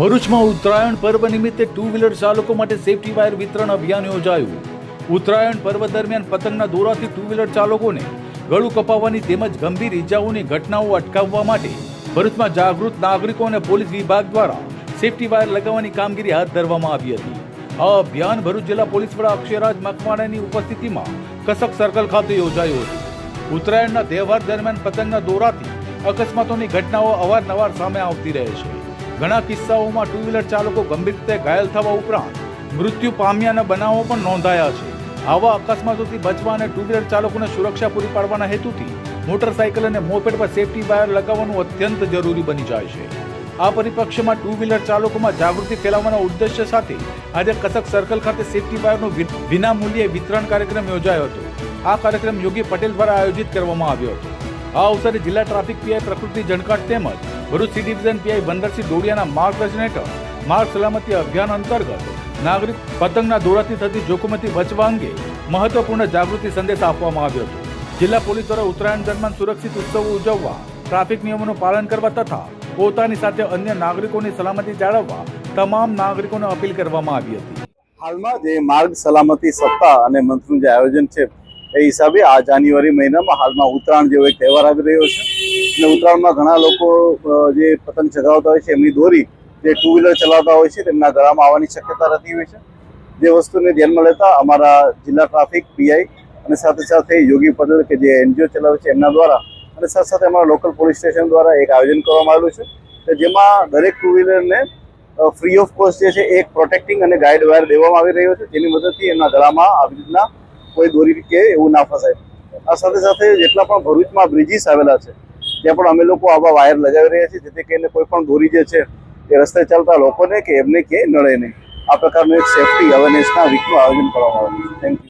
ભરૂચમાં ઉત્તરાયણ પર્વ નિમિત્તે ટુ વ્હીલર ચાલકો માટે સેફટી વાયર વિતરણ અભિયાન યોજાયું. ઉત્તરાયણ પર્વ દરમિયાન પતંગના દોરાથી ટુ વ્હીલર ચાલકોને ગળું કપાવવાની તેમજ ગંભીર ઇજાઓની ઘટનાઓ અટકાવવા માટે ભરૂચમાં જાગૃત નાગરિકો અને પોલીસ વિભાગ દ્વારા સેફટી વાયર લગાવવાની કામગીરી હાથ ધરવામાં આવી હતી. આ અભિયાન ભરૂચ જિલ્લા પોલીસ વડા અક્ષયરાજ મકવાણાની ઉપસ્થિતિમાં કસક સર્કલ ખાતે યોજાયું હતું. ઉત્તરાયણના તહેવાર દરમિયાન પતંગના દોરાથી અકસ્માતોની ઘટનાઓ અવારનવાર સામે આવતી રહે છે. ઘણા કિસ્સાઓમાં ટુ વ્હીલર ચાલકો ગંભીર રીતે ઘાયલ થવા ઉપરાંત મૃત્યુ પામ્યાના બનાવો પણ નોંધાયા છે. આવા અકસ્માતોથી બચવા અને ટુ વ્હીલર ચાલકોને સુરક્ષા પૂરી પાડવાના હેતુથી મોટરસાઇકલ અને મોપેડ પર સેફ્ટી વાયર લગાવવાનું અત્યંત જરૂરી બની જાય છે. આ પરિપક્ષમાં ટુ વ્હીલર ચાલકોમાં જાગૃતિ ફેલાવવાના ઉદ્દેશ્ય સાથે આજે કસક સર્કલ ખાતે સેફ્ટી વાયરનું વિ- વિનામૂલ્યે વિતરણ કાર્યક્રમ યોજાયો હતો. આ કાર્યક્રમ યોગી પટેલ દ્વારા આયોજિત કરવામાં આવ્યો હતો. આ અવસરે જિલ્લા ટ્રાફિક પીઆઈ પ્રકૃતિ જણકાટ તેમજ Bharuch C division PI Bandarsinh દોડિયાના માર્ગદર્શન હેઠળ માર્ગ સલામતી અભિયાન અંતર્ગત નાગરિક પતંગના દોરાથી થતી જોખમથી બચવા અંગે મહત્વપૂર્ણ જાગૃતિ સંદેશ આપવામાં આવ્યો હતો. જિલ્લા પોલીસ દ્વારા ઉત્તરાયણ દરમિયાન સુરક્ષિત ઉત્સવો ઉજવવા, ટ્રાફિક નિયમોનું પાલન કરવા તથા પોતાની સાથે અન્ય નાગરિકોની સલામતી જાળવવા તમામ નાગરિકોને અપીલ કરવામાં આવી હતી. હાલમાં જે માર્ગ સલામતી સપ્તાહ અને મંથનું જે આયોજન છે એ હિસાબે આ જાન્યુઆરી મહિનામાં હાલમાં ઉત્તરાયણ જેવો એક તહેવાર આવી રહ્યો છે. અને ઉત્તરાયણમાં ઘણા લોકો જે પતંગ ચગાવતા હોય છે, એમની દોરી જે ટુ વ્હીલર ચલાવતા હોય છે, તેમના ગળામાં આવવાની શક્યતા રહેતી હોય છે. જે વસ્તુને ધ્યાનમાં લેતા અમારા જિલ્લા ટ્રાફિક પીઆઈ અને સાથે સાથે યોગી પટેલ કે જે એનજીઓ ચલાવે છે, એમના દ્વારા અને સાથે સાથે અમારા લોકલ પોલીસ સ્ટેશન દ્વારા એક આયોજન કરવામાં આવેલું છે. કે જેમાં દરેક ટુ વ્હીલરને ફ્રી ઓફ કોસ્ટ જે છે, એક પ્રોટેક્ટિંગ અને ગાઈડ વાયર દેવામાં આવી રહ્યો છે, જેની મદદથી એમના ગળામાં આવી રીતના કોઈ દોરી કે એવું ના ફસાય. આ સાથે સાથે જેટલા પણ ભરૂચમાં બ્રિજીસ આવેલા છે, ત્યાં પણ અમે લોકો આવા વાયર લગાવી રહ્યા છીએ, જેથી કરીને કોઈ પણ દોરી જે છે, એ રસ્તે ચાલતા લોકોને કે એમને કે નડે નહીં. આ પ્રકારનું એક સેફટી અવેરનેસના વીકનું આયોજન કરવામાં આવે છે થેન્ક યુ